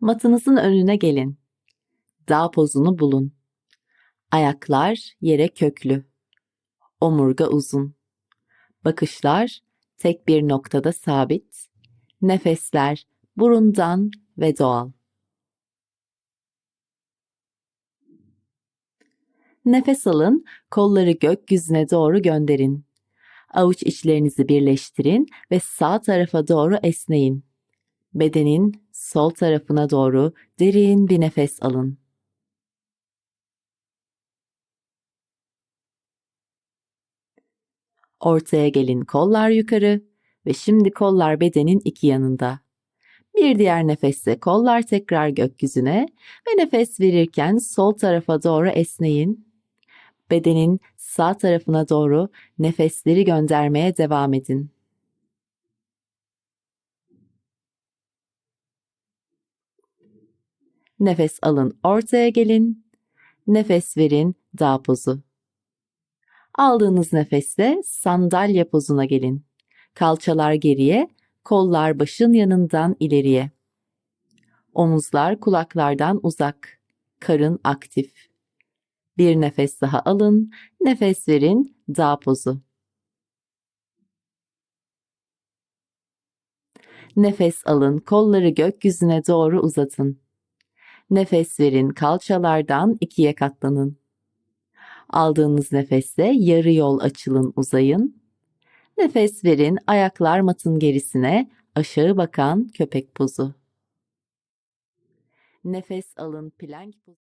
Matınızın önüne gelin. Dağ pozunu bulun. Ayaklar yere köklü. Omurga uzun. Bakışlar tek bir noktada sabit. Nefesler burundan ve doğal. Nefes alın, kolları gökyüzüne doğru gönderin. Avuç içlerinizi birleştirin ve sağ tarafa doğru esneyin. Bedenin sol tarafına doğru derin bir nefes alın. Ortaya gelin kollar yukarı ve şimdi kollar bedenin iki yanında. Bir diğer nefeste kollar tekrar gökyüzüne ve nefes verirken sol tarafa doğru esneyin. Bedenin sağ tarafına doğru nefesleri göndermeye devam edin. Nefes alın, ortaya gelin. Nefes verin, dağ pozu. Aldığınız nefeste sandalye pozuna gelin. Kalçalar geriye, kollar başın yanından ileriye. Omuzlar kulaklardan uzak, karın aktif. Bir nefes daha alın, nefes verin, dağ pozu. Nefes alın, kolları gökyüzüne doğru uzatın. Nefes verin, kalçalardan ikiye katlanın. Aldığınız nefeste yarı yol açılın, uzayın. Nefes verin, ayaklar matın gerisine, aşağı bakan köpek pozu. Nefes alın, plank pozu.